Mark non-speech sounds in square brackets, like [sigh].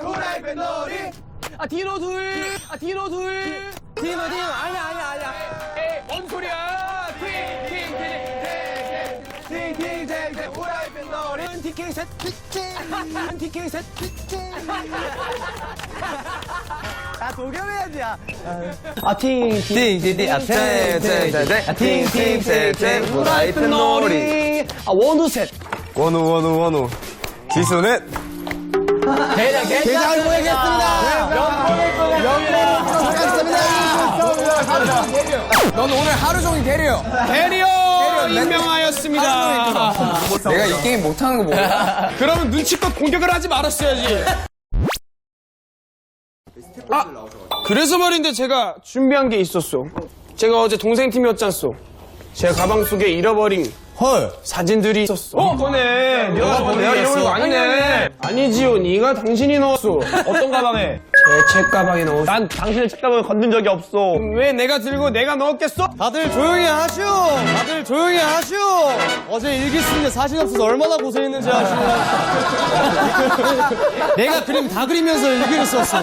후라이팬 놀이 아 뒤로 둘, 아 뒤로 둘. 디노 디노 아니야 아니야 아니야 뭔 소리야? 팅팅팅팅 후라이팬 놀이 티켓 셋 티켓 셋아 도겸해야지 아 팅팅팅팅 아팅팅팅팅 아팅팅팅팅 후라이팬 놀이 아 원두 셋 원우 원우 원우 지수는 대장 대장을 보내겠습니다 넌 오늘 하루 종일 대리요. 대리요 임명하였습니다. 내가 이 게임 못하는 거 뭐야? [laughs] 그러면 눈치껏 공격을 하지 말았어야지. 아, 그래서 말인데 제가 준비한 게 있었어. 제가 어제 동생 팀이었잖소. 제 가방 속에 잃어버린 헐 사진들이 있었어. 어, 그거네. 내가 내가 잃어버린 거 아니네. 아니지요. 네가 당신이 넣었어. 어떤 가방에? 제책 가방에 넣었어. 난 당신의 책가방을 건든 적이 없어. 왜 내가 들고 내가 넣었겠어? 다들 조용히 하시오 다들 조용히 하시오 어제 일기 쓰는데 사진 없어서 얼마나 고생했는지 아시오 [laughs] 내가 그림 다 그리면서 일기를 썼어